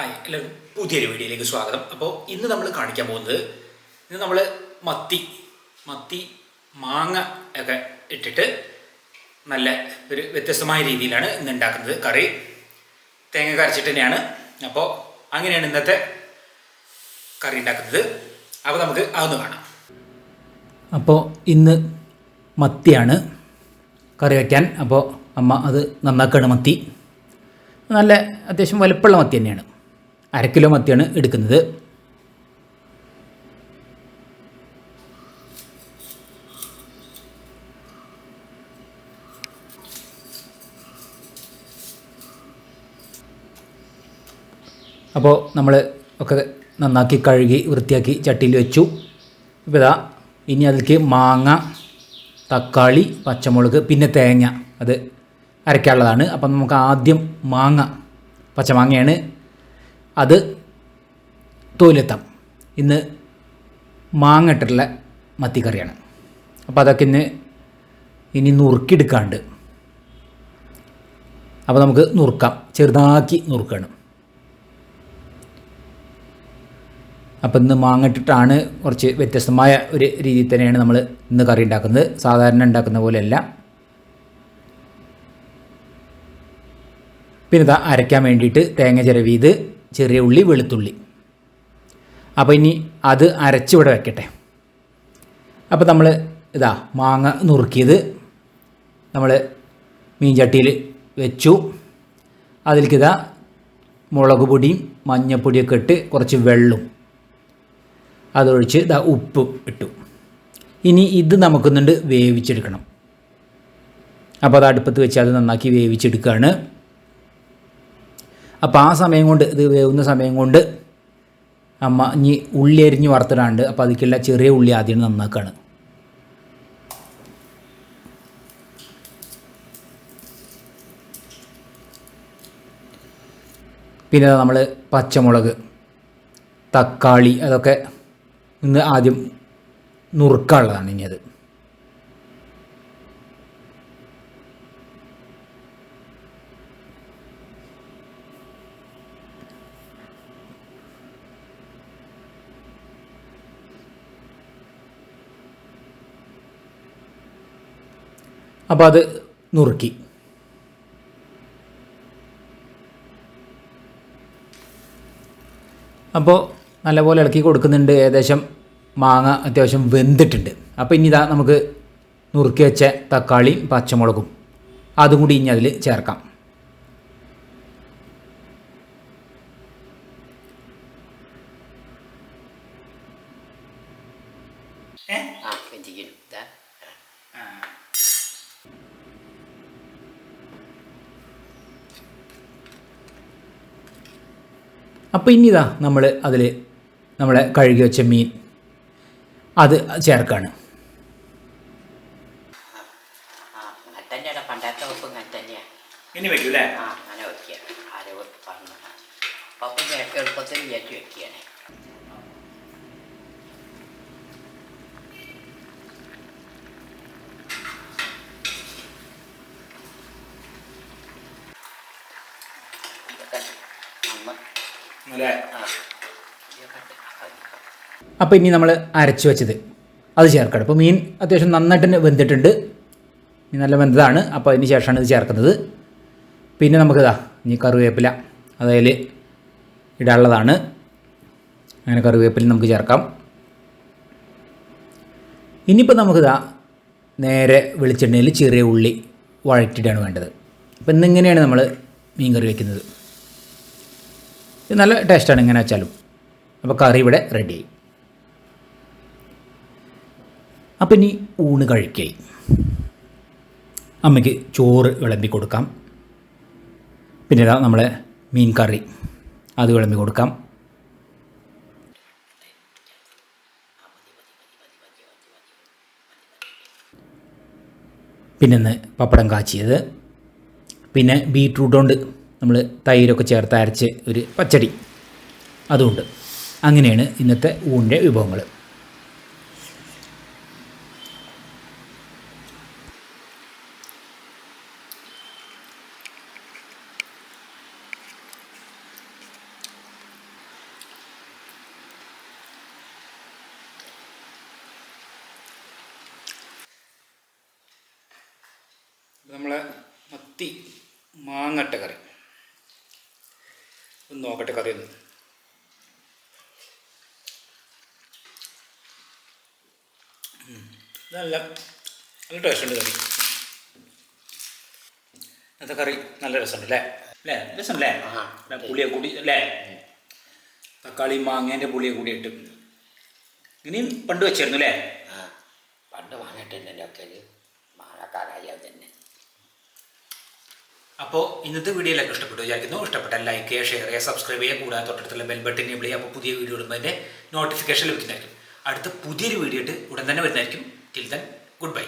എല്ലാവർക്കും പുതിയൊരു വീഡിയോയിലേക്ക് സ്വാഗതം. അപ്പോൾ ഇന്ന് നമ്മൾ കാണിക്കാൻ പോകുന്നത് ഇന്ന് നമ്മൾ മത്തി മത്തി മാങ്ങ ഒക്കെ ഇട്ടിട്ട് നല്ല ഒരു വ്യത്യസ്തമായ രീതിയിലാണ് ഇന്ന് ഉണ്ടാക്കുന്നത് കറി. തേങ്ങ കരച്ചിട്ട് തന്നെയാണ്. അപ്പോൾ അങ്ങനെയാണ് ഇന്നത്തെ കറി ഉണ്ടാക്കുന്നത്. അപ്പോൾ നമുക്ക് അതൊന്ന് കാണാം. അപ്പോൾ ഇന്ന് മത്തിയാണ് കറി വയ്ക്കാൻ. അപ്പോൾ അമ്മ അത് നന്നാക്കാണ് മത്തി. നല്ല അത്യാവശ്യം വലുപ്പമുള്ള മത്തി തന്നെയാണ്. അര കിലോ മത്തിയാണ് എടുക്കുന്നത്. അപ്പോൾ നമ്മൾ ഒക്കെ നന്നാക്കി കഴുകി വൃത്തിയാക്കി ചട്ടിയിൽ വെച്ചു. ഇപ്പോൾ ഇതാ ഇനി അതിലേക്ക് മാങ്ങ തക്കാളി പച്ചമുളക് പിന്നെ തേങ്ങ അത് അരയ്ക്കാനുള്ളതാണ്. അപ്പം നമുക്ക് ആദ്യം മാങ്ങ പച്ചമാങ്ങയാണ് അത് തോലെത്താം. ഇന്ന് മാങ്ങട്ടുള്ള മത്തിക്കറിയാണ്. അപ്പോൾ അതൊക്കെ ഇന്ന് ഇനി നുറുക്കിയെടുക്കാണ്ട്. അപ്പോൾ നമുക്ക് നുറുക്കാം. ചെറുതാക്കി നുറുക്കണം. അപ്പോൾ ഇന്ന് മാങ്ങട്ടിട്ടാണ് കുറച്ച് വ്യത്യസ്തമായ ഒരു രീതിയിൽ തന്നെയാണ് നമ്മൾ ഇന്ന് കറി ഉണ്ടാക്കുന്നത്. സാധാരണ ഉണ്ടാക്കുന്ന പോലെയല്ല. പിന്നെ ഇതാ അരയ്ക്കാൻ വേണ്ടിയിട്ട് തേങ്ങ ചിരവിയത് ചെറിയ ഉള്ളി വെളുത്തുള്ളി. അപ്പോൾ ഇനി അത് അരച്ച് ഇവിടെ വെക്കട്ടെ. അപ്പോൾ നമ്മൾ ഇതാ മാങ്ങ നുറുക്കിയത് നമ്മൾ മീൻചട്ടിയിൽ വെച്ചു. അതിലേക്ക് ഇതാ മുളക് പൊടിയും മഞ്ഞപ്പൊടിയൊക്കെ ഇട്ട് കുറച്ച് വെള്ളം. അതൊഴിച്ച് ഇതാ ഉപ്പ് ഇട്ടു. ഇനി ഇത് നമുക്കൊന്നുണ്ട് വേവിച്ചെടുക്കണം. അപ്പോൾ അത് അടുപ്പത്ത് വെച്ച് അത് നന്നാക്കി വേവിച്ചെടുക്കുകയാണ് അപ്പോൾ ആ സമയം കൊണ്ട് ഇത് വേവുന്ന സമയം കൊണ്ട് അമ്മ ഇനി ഉള്ളി അരിഞ്ഞ് വറുത്തിടാണ്ട് അപ്പോൾ അതിക്കുള്ള ചെറിയ ഉള്ളി ആദ്യം നന്നാക്കുകയാണ് പിന്നെ നമ്മൾ പച്ചമുളക് തക്കാളി അതൊക്കെ ഇന്ന് ആദ്യം നുറുക്കാനുള്ളതാണ് ഇനി അത്. അപ്പോൾ അത് നുറുക്കി. അപ്പോൾ നല്ലപോലെ ഇളക്കി കൊടുക്കുന്നുണ്ട്. ഏകദേശം മാങ്ങ അത്യാവശ്യം വെന്തിട്ടുണ്ട്. അപ്പോൾ ഇനി ഇതാ നമുക്ക് നുറുക്കി വെച്ച തക്കാളിയും പച്ചമുളകും അതും കൂടി ഇനി അതിൽ ചേർക്കാം. ആ ഇതാ അപ്പോൾ ഇനി ഇതാ നമ്മൾ അതിൽ നമ്മളെ കഴുകി വെച്ച മീൻ. അത് ചേർക്കാണ്. ഇനി വെക്കൂലേ ആ അങ്ങനെ വെക്കുക. ആരോ പറഞ്ഞു. അപ്പം നേരത്തെ എളുപ്പത്തിൽ വിചാരിച്ച് വെക്കുകയാണ്. അല്ലേ. അപ്പോൾ ഇനി നമ്മൾ അരച്ചു വെച്ചത്. അത് ചേർക്കണം. അപ്പോൾ മീൻ അത്യാവശ്യം നന്നായിട്ട് തന്നെ വെന്തിട്ടുണ്ട്. നല്ല വെന്തതാണ്. അപ്പോൾ അതിന് ശേഷമാണ് ഇത് ചേർക്കുന്നത്. പിന്നെ നമുക്കിതാ ഇനി കറിവേപ്പില. അതായത് ഇടാനുള്ളതാണ്. അങ്ങനെ കറിവേപ്പില നമുക്ക് ചേർക്കാം. ഇനിയിപ്പോൾ നമുക്കിതാ നേരെ വെളിച്ചെണ്ണയിൽ ചെറിയ ഉള്ളി വഴറ്റിയിട്ടാണ് വേണ്ടത്. അപ്പോൾ ഇന്നിങ്ങനെയാണ് നമ്മൾ മീൻ കറി വയ്ക്കുന്നത് ഇത് നല്ല ടേസ്റ്റാണ് ഇങ്ങനെ വെച്ചാലും. അപ്പോൾ കറി ഇവിടെ റെഡിയായി അപ്പം ഇനി ഊണ് കഴിക്കായി അമ്മയ്ക്ക് ചോറ് വിളമ്പി കൊടുക്കാം. പിന്നെ ഇതാ നമ്മളെ മീൻ കറി അത് വിളമ്പി കൊടുക്കാം. പിന്നെ പപ്പടം കാച്ചിയത്. പിന്നെ ബീട്രൂട്ട് കൊണ്ട് നമ്മൾ തൈരൊക്കെ ചേർത്ത് അരച്ച് ഒരു പച്ചടി. അതുകൊണ്ട് അങ്ങനെയാണ് ഇന്നത്തെ ഊണിന്റെ വിഭവങ്ങൾ. നമ്മളെ മത്തി മാങ്ങട്ട കറി. ഒന്ന് നോക്കട്ടെ കറി ഒന്ന്. നല്ല നല്ല ടേസ്റ്റ് ഉണ്ട് കറി. ഇന്നത്തെ കറി നല്ല രസമുണ്ട് അല്ലേ? അല്ലേ? രസമല്ലേ. പുളിയെ കൂടി അല്ലേ? തക്കാളി മാങ്ങേന്റെ പുളിയെ കൂടി ഇട്ട്. ഇനിയും പണ്ട് വെച്ചായിരുന്നു അല്ലേ? പണ്ട് വാങ്ങിയിട്ടുണ്ട് എന്റെ ഒക്കെ മാങ്ങക്കാലായി അത് തന്നെ. അപ്പോൾ ഇന്നത്തെ വീഡിയോ എല്ലാവർക്കും ഇഷ്ടപ്പെട്ടു വിചാരിക്കുന്നു. ഇഷ്ടപ്പെട്ടാൽ ലൈക്ക് ചെയ്യുക ഷെയർ ചെയ്യുക സബ്സ്ക്രൈബ് ചെയ്യുക. കൂടാതെ തൊട്ടടുത്തുള്ള ബെൽ ബട്ടൺ അപ്പോൾ പുതിയ വീഡിയോ ഇടുമ്പോൾ നോട്ടിഫിക്കേഷൻ ലഭിക്കുന്നതായിരിക്കും. അടുത്ത പുതിയൊരു വീഡിയോ ഇട്ട് ഉടൻ തന്നെ വരുന്നതായിരിക്കും. Till then good bye